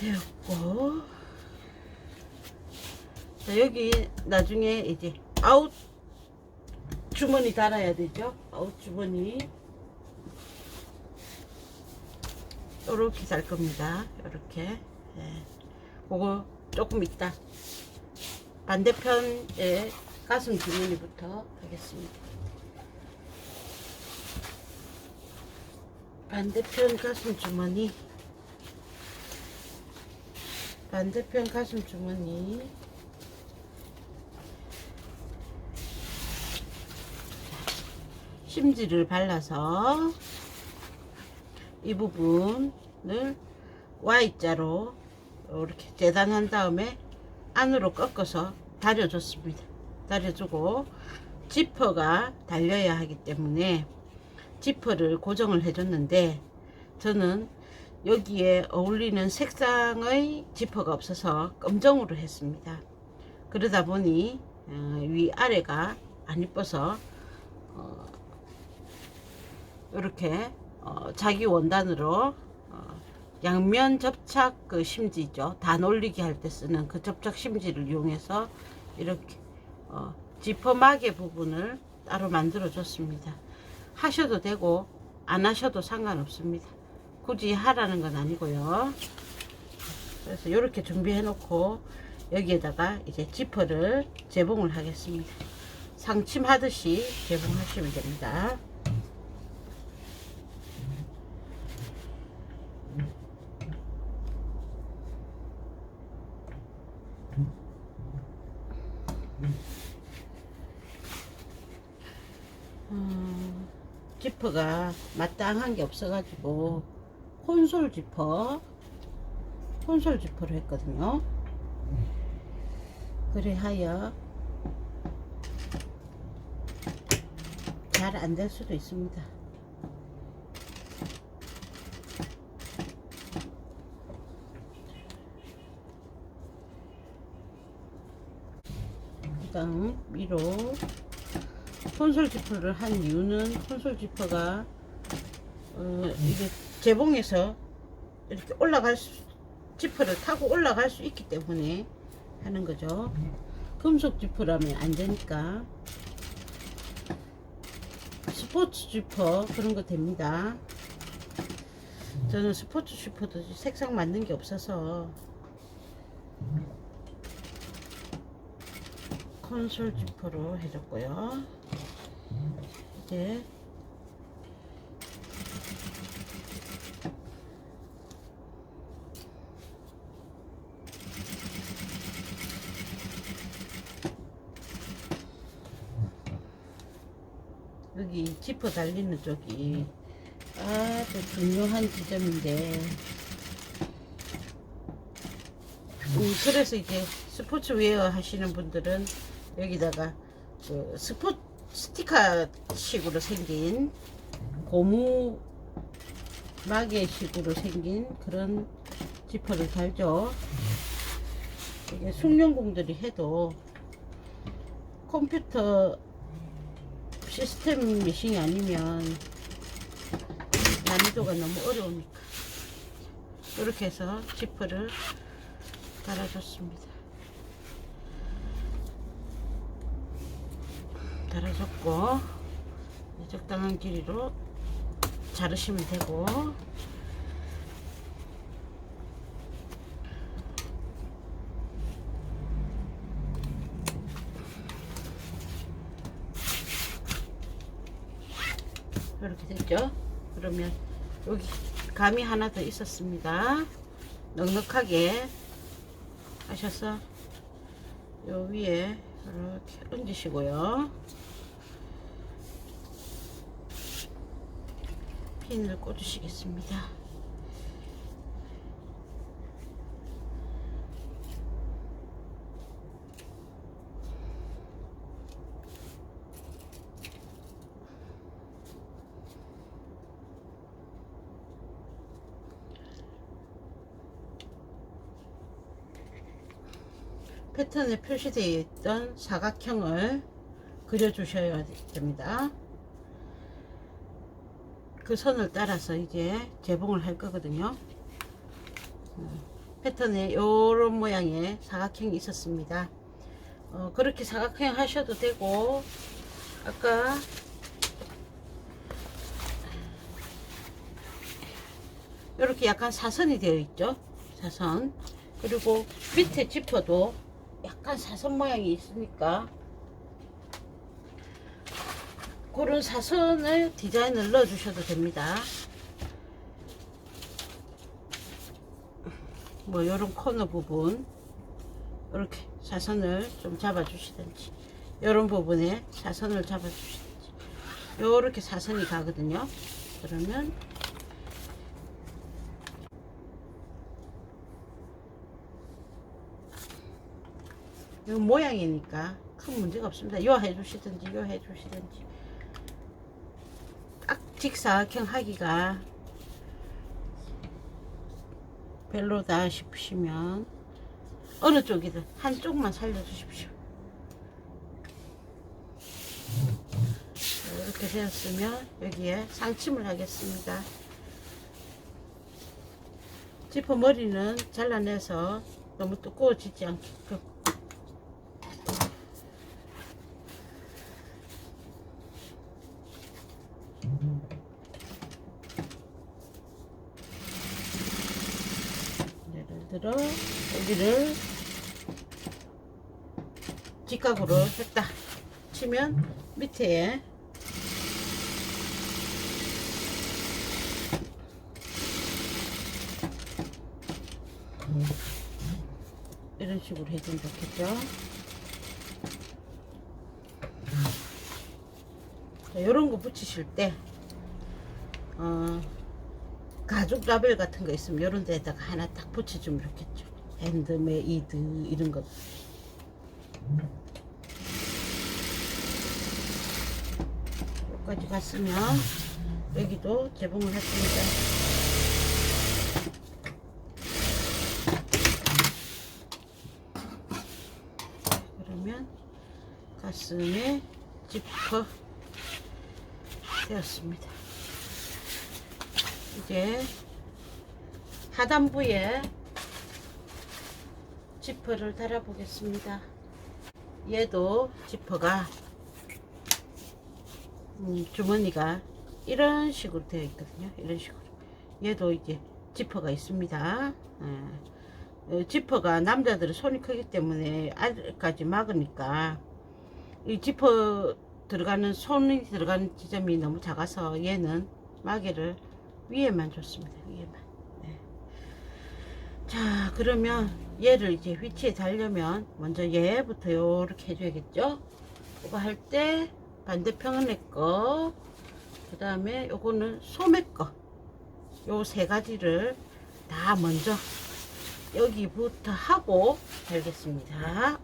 되었고. 자 여기 나중에 이제 아웃 주머니 달아야 되죠? 아웃 주머니. 요렇게 달 겁니다. 요렇게. 예. 그거 조금 있다 반대편에 가슴 주머니부터 하겠습니다. 반대편 가슴 주머니 반대편 가슴 주머니 심지를 발라서 이 부분을 Y자로 이렇게 재단한 다음에 안으로 꺾어서 다려줬습니다. 다려주고 지퍼가 달려야 하기 때문에 지퍼를 고정을 해줬는데 저는 여기에 어울리는 색상의 지퍼가 없어서 검정으로 했습니다. 그러다 보니 어, 위아래가 안 이뻐서 어, 이렇게 어, 자기 원단으로 어, 양면 접착 그 심지죠. 다 놀리기 할 때 쓰는 그 접착 심지를 이용해서 이렇게 어, 지퍼 마개 부분을 따로 만들어 줬습니다. 하셔도 되고 안 하셔도 상관없습니다. 굳이 하라는 건 아니고요. 그래서 이렇게 준비해 놓고 여기에다가 이제 지퍼를 재봉을 하겠습니다. 상침하듯이 재봉하시면 됩니다. 음, 지퍼가 마땅한 게 없어가지고 콘솔 지퍼. 콘솔 지퍼로 했거든요. 그래하여. 잘 안 될 수도 있습니다. 그 다음 위로 콘솔 지퍼를 한 이유는 콘솔 지퍼가 어, 이게 재봉해서 이렇게 올라갈 수 지퍼를 타고 올라갈 수 있기 때문에 하는 거죠. 금속 지퍼라면 안 되니까 스포츠 지퍼 그런 거 됩니다. 저는 스포츠 지퍼도 색상 맞는 게 없어서 콘솔 지퍼로 해줬고요. 이제 여기 지퍼 달리는 쪽이 아주 중요한 지점인데 음, 그래서 이제 스포츠웨어 하시는 분들은 여기다가 그 스포 스티커 식으로 생긴 고무 마개 식으로 생긴 그런 지퍼를 달죠. 이게 숙련공들이 해도 컴퓨터 시스템 미싱이 아니면 난이도가 너무 어려우니까 이렇게 해서 지퍼를 달아줬습니다. 달아줬고 적당한 길이로 자르시면 되고 이렇게 됐죠? 그러면 여기 감이 하나 더 있었습니다. 넉넉하게 하셔서 요 위에 이렇게 얹으시고요. 핀을 꽂으시겠습니다. 패턴에 표시되어 있던 사각형을 그려주셔야 됩니다. 그 선을 따라서 이제 재봉을 할 거거든요. 음, 패턴의 요런 모양의 사각형이 있었습니다. 어, 그렇게 사각형 하셔도 되고 아까 이렇게 약간 사선이 되어 있죠 사선 그리고 밑에 지퍼도 약간 사선 모양이 있으니까. 그런 사선을 디자인을 넣어 주셔도 됩니다. 뭐 이런 코너 부분. 이렇게 사선을 좀 잡아 주시든지. 이런 부분에 사선을 잡아 주시든지. 요렇게 사선이 가거든요. 그러면 요 모양이니까 큰 문제가 없습니다 요 해주시든지 요 해주시든지 딱 직사각형 하기가 별로다 싶으시면 어느 쪽이든 한쪽만 살려주십시오. 자, 이렇게 되었으면 여기에 상침을 하겠습니다. 지퍼 머리는 잘라내서 너무 두꺼워지지 않게끔 들어. 여기를 직각으로 했다 치면 밑에. 이런 식으로 해주면 좋겠죠? 자, 이런 거 붙이실 때 어, 가죽 라벨 같은 거 있으면 이런 데다가 하나 딱 붙여주면 좋겠죠. 핸드메이드 이런 것. 여기까지 갔으면 여기도 재봉을 했습니다. 그러면 가슴에 지퍼 되었습니다. 이제 하단부에 지퍼를 달아 보겠습니다. 얘도 지퍼가 음, 주머니가 이런 식으로 되어 있거든요. 이런 식으로. 얘도 이제 지퍼가 있습니다. 예. 어, 지퍼가 남자들은 손이 크기 때문에 아래까지 막으니까 이 지퍼 들어가는 손이 들어가는 지점이 너무 작아서 얘는 마개를 위에만 줬습니다. 위에만. 네. 자, 그러면 얘를 이제 위치에 달려면 먼저 얘부터 요렇게 해줘야겠죠? 이거 할 때 반대편의 거, 그 다음에 요거는 소매 거, 요 세 가지를 다 먼저 여기부터 하고 달겠습니다.